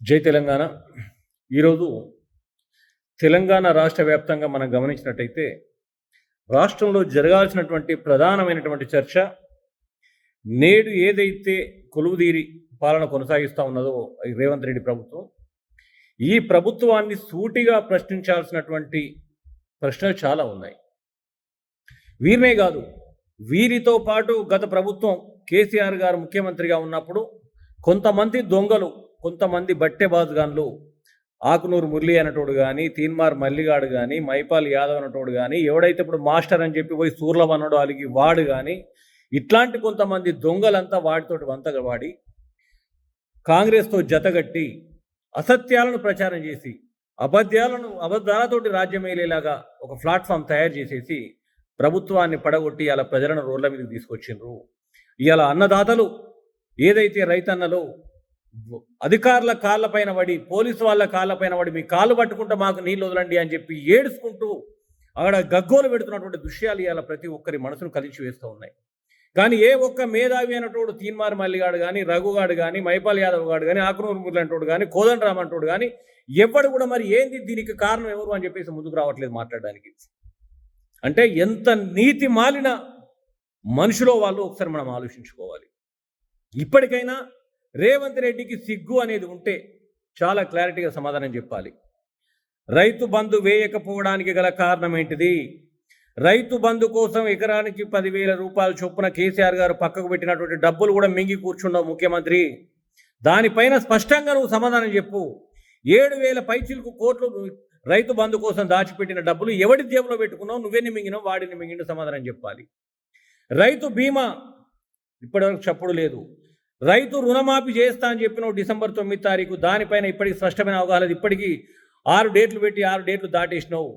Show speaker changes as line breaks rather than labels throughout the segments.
జై తెలంగాణ. ఈరోజు తెలంగాణ రాష్ట్ర వ్యాప్తంగా మనం గమనించినట్టయితే రాష్ట్రంలో జరగాల్సినటువంటి ప్రధానమైనటువంటి చర్చ నేడు ఏదైతే కొలువుదీరి పాలన కొనసాగిస్తూ ఉన్నదో రేవంత్ రెడ్డి ప్రభుత్వం ఈ ప్రభుత్వాన్ని సూటిగా ప్రశ్నించాల్సినటువంటి ప్రశ్నలు చాలా ఉన్నాయి. వీరినే కాదు వీరితో పాటు గత ప్రభుత్వం కేసీఆర్ గారు ముఖ్యమంత్రిగా ఉన్నప్పుడు కొంతమంది దొంగలు కొంతమంది బట్టె బాజుగాన్లు ఆకునూరు మురళి అనేటోడు కానీ తీన్మార్ మల్లిగాడు కానీ మైపాల్ యాదవ్ అనేటోడు కానీ ఎవడైతే ఇప్పుడు మాస్టర్ అని చెప్పి పోయి సూర్లం అన్నాడు అలిగి వాడు కానీ ఇట్లాంటి కొంతమంది దొంగలంతా వాడితోటి వంతగా వాడి కాంగ్రెస్తో జతగట్టి అసత్యాలను ప్రచారం చేసి అబద్ధాలను అబద్ధాలతోటి రాజ్యం వేలేలాగా ఒక ప్లాట్ఫామ్ తయారు చేసేసి ప్రభుత్వాన్ని పడగొట్టి ఇలా ప్రజలను రోడ్ల మీదకి తీసుకొచ్చిండ్రు. ఇవాళ అన్నదాతలు ఏదైతే రైతన్నలో అధికారుల కాళ్ళపైన పడి పోలీసు వాళ్ళ కాళ్ళపైన పడి మీ కాళ్ళు పట్టుకుంటే మాకు నీళ్ళు వదలండి అని చెప్పి ఏడుచుకుంటూ అక్కడ గగ్గోలు పెడుతున్నటువంటి దృశ్యాలు ఇవాళ ప్రతి ఒక్కరి మనసును కలిసి వేస్తూ ఉన్నాయి. కానీ ఏ ఒక్క మేధావి అనేటోడు తీన్మార్ మల్లిగాడు కానీ రఘుగాడు కానీ మైపాల్ యాదవ్ గాడు కానీ ఆకునూరు మురళి అంటోడు కానీ కోదండరామ్ అంటోడు కానీ ఎవడు కూడా మరి ఏంది దీనికి కారణం ఎవరు అని చెప్పేసి ముందుకు రావట్లేదు మాట్లాడడానికి. అంటే ఎంత నీతి మాలిన మనుషులో వాళ్ళు ఒకసారి మనం ఆలోచించుకోవాలి. ఇప్పటికైనా రేవంత్ రెడ్డికి సిగ్గు అనేది ఉంటే చాలా క్లారిటీగా సమాధానం చెప్పాలి. రైతు బంధు వేయకపోవడానికి గల కారణం ఏంటిది? రైతు బంధు కోసం ఎకరానికి పదివేల రూపాయల చొప్పున కేసీఆర్ గారు పక్కకు పెట్టినటువంటి డబ్బులు కూడా మింగి కూర్చున్నావు ముఖ్యమంత్రి. దానిపైన స్పష్టంగా నువ్వు సమాధానం చెప్పు. ఏడు వేల పైచిలకు కోట్లు రైతు బంధు కోసం దాచిపెట్టిన డబ్బులు ఎవడి జేబులో పెట్టుకున్నావు? నువ్వేని మింగినావు? వాడిని మింగిన సమాధానం చెప్పాలి. రైతు బీమా ఇప్పటివరకు చప్పుడు లేదు. రైతు రుణమాఫీ చేస్తా అని చెప్పిన డిసెంబర్ తొమ్మిది తారీఖు దానిపైన ఇప్పటికి స్పష్టమైన అవగాహన లేదు. ఇప్పటికీ ఆరు డేట్లు పెట్టి ఆరు డేట్లు దాటేసినావు.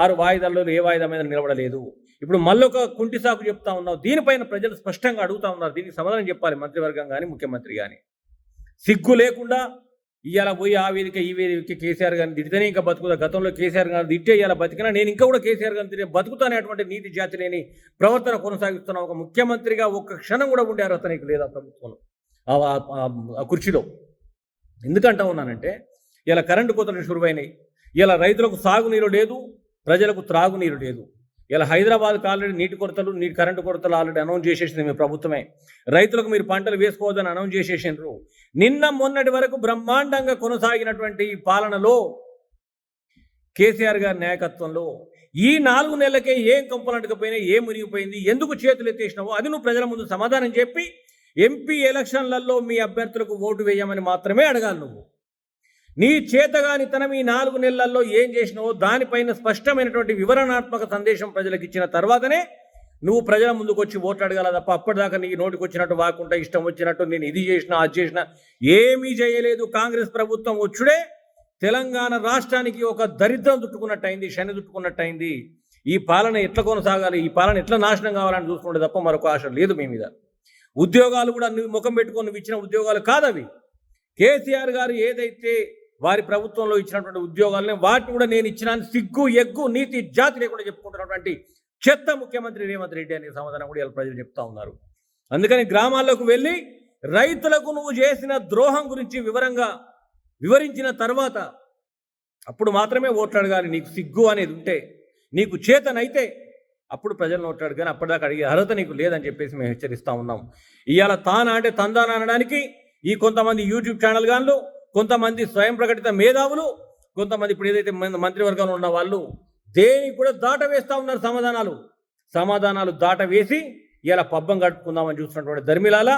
ఆరు వాయిదాల్లో ఏ వాయిదా మీద నిలబడలేదు. ఇప్పుడు మళ్ళొక కుంటి సాకు చెప్తా ఉన్నావు. దీనిపైన ప్రజలు స్పష్టంగా అడుగుతా ఉన్నారు. దీనికి సమాధానం చెప్పాలి మంత్రివర్గం కానీ ముఖ్యమంత్రి కానీ సిగ్గు లేకుండా ఇవాళ పోయి ఆ వేదిక ఈ వేదిక కేసీఆర్ గారిని తిడితేనే ఇంకా బతుకుతా. గతంలో కేసీఆర్ గారిని తిట్టే ఇవాళ బతికినా నేను ఇంకా కూడా కేసీఆర్ గారిని తిరిగి బతుకుతానేటువంటి నీతి జాతి లేని ప్రవర్తన కొనసాగిస్తున్న ఒక ముఖ్యమంత్రిగా ఒక్క క్షణం కూడా ఉండే అతనికి లేదా ప్రభుత్వంలో. ఆ- ఆ కుర్చీలో. ఎందుకంటా ఉన్నానంటే ఇలా కరెంటు కోతలు షురువైనాయి ఇలా రైతులకు సాగునీరు లేదు ప్రజలకు త్రాగునీరు లేదు. ఇలా హైదరాబాద్కి ఆల్రెడీ నీటి కొరతలు నీటి కరెంటు కొరతలు ఆల్రెడీ అనౌన్స్ చేసేసింది మీ ప్రభుత్వమే. రైతులకు మీరు పంటలు వేసుకోవద్దని అనౌన్స్ చేసేసినారు నిన్న మొన్నటి వరకు బ్రహ్మాండంగా కొనసాగినటువంటి ఈ పాలనలో కేసీఆర్ గారి నాయకత్వంలో ఈ నాలుగు నెలలకే ఏం కంపలంటకపోయినా ఏం మునిగిపోయింది ఎందుకు చేతులు ఎత్తేసినావో అది నువ్వు ప్రజల ముందు సమాధానం చెప్పి ఎంపీ ఎలక్షన్లలో మీ అభ్యర్థులకు ఓటు వేయమని మాత్రమే అడగాలి నువ్వు. నీ చేతగాని తన ఈ నాలుగు నెలల్లో ఏం చేసినావో దానిపైన స్పష్టమైనటువంటి వివరణాత్మక సందేశం ప్రజలకు ఇచ్చిన తర్వాతనే నువ్వు ప్రజల ముందుకు వచ్చి ఓట్లాడగల తప్ప అప్పటిదాకా నీ నోటికి వచ్చినట్టు వాకుంటా ఇష్టం వచ్చినట్టు నేను ఇది చేసినా అది చేసినా ఏమీ చేయలేదు. కాంగ్రెస్ ప్రభుత్వం వచ్చుడే తెలంగాణ రాష్ట్రానికి ఒక దరిద్రం చుట్టుకున్నట్టయింది శని చుట్టుకున్నట్టయింది ఈ పాలన ఎట్లా కొనసాగాలి? ఈ పాలన ఎట్లా నాశనం కావాలని చూసుకుంటే తప్ప మరొక ఆశ లేదు మీ మీద. ఉద్యోగాలు కూడా నువ్వు ముఖం పెట్టుకొని నువ్వు ఇచ్చిన ఉద్యోగాలు కాదవి. కేసీఆర్ గారు ఏదైతే వారి ప్రభుత్వంలో ఇచ్చినటువంటి ఉద్యోగాలని వాటిని కూడా నేను ఇచ్చిన సిగ్గు ఎగ్గు నీతి జాతి లేకుండా చెప్పుకుంటున్నటువంటి చెత్త ముఖ్యమంత్రి రేవంత్ రెడ్డి అనే సమాధానం కూడా ఇలా ప్రజలు చెప్తా ఉన్నారు. అందుకని గ్రామాల్లోకి వెళ్ళి రైతులకు నువ్వు చేసిన ద్రోహం గురించి వివరంగా వివరించిన తర్వాత అప్పుడు మాత్రమే ఓట్లాడు కానీ నీకు సిగ్గు అనేది ఉంటే నీకు చేతనైతే అప్పుడు ప్రజలను ఓట్లాడు కానీ అప్పటిదాకా అడిగే అర్హత నీకు లేదని చెప్పేసి మేము హెచ్చరిస్తూ ఉన్నాం. ఇవాళ తానా అంటే తందానా అనడానికి ఈ కొంతమంది యూట్యూబ్ ఛానల్ గాను కొంతమంది స్వయం ప్రకటిత మేధావులు కొంతమంది ఇప్పుడు ఏదైతే మంత్రివర్గంలో ఉన్న వాళ్ళు దేనికి కూడా దాట వేస్తా ఉన్నారు సమాధానాలు. సమాధానాలు దాట వేసి ఇలా పబ్బం గడుపుకుందామని చూస్తున్నటువంటి ధర్మిలాల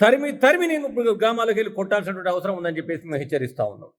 తరిమి తరిమి నేను ఇప్పుడు గ్రామాలకు వెళ్ళి కొట్టాల్సినటువంటి అవసరం ఉందని చెప్పేసి మేము హెచ్చరిస్తూ ఉన్నాం.